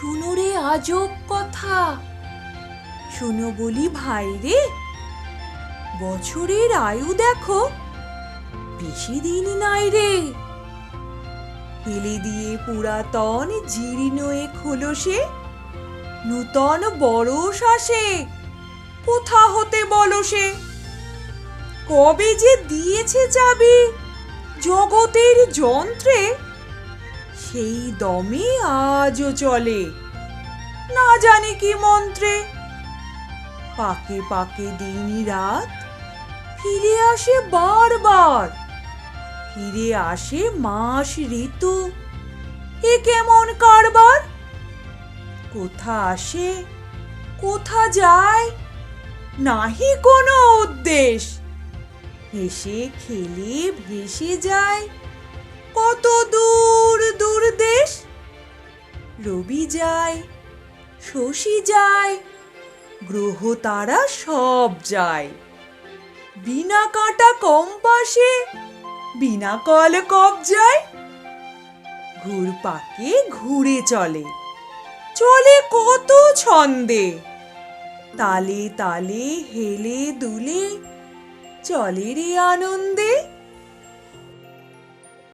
শুনো রে আজব কথা। শুনো বলি ভাই রে, বছরের আয়ু দেখো, বেশি দিন নাই রে। ফেলে দিয়ে পুরাতন জীর্ণ এ খোলসে নূতন বরস আসে, কোথা হতে বলো সে? কবে যে দিয়েছে যাবে জগতের যন্ত্রে সেই দমে আজও চলে। না জানি কি মন্ত্রে। পাকে পাকে দিনই রাত, ফিরে আসে বারবার ফিরে আসে মাস ঋতু, এ কেমন কারবার? কোথা আসে, কোথা যায়, নাহি কোনো উদ্দেশ। হেসে খেলে ভেসে যায়, কত দূর যায়, শশী যায়, গ্রহ তারা সব যায়। বিনা কাটা কম্পাসে বিনা কল কবজায় ঘুর পাকে ঘুরে চলে চলে কত ছন্দে। তালে তালে, হেলে দুলে, চলে রে আনন্দে।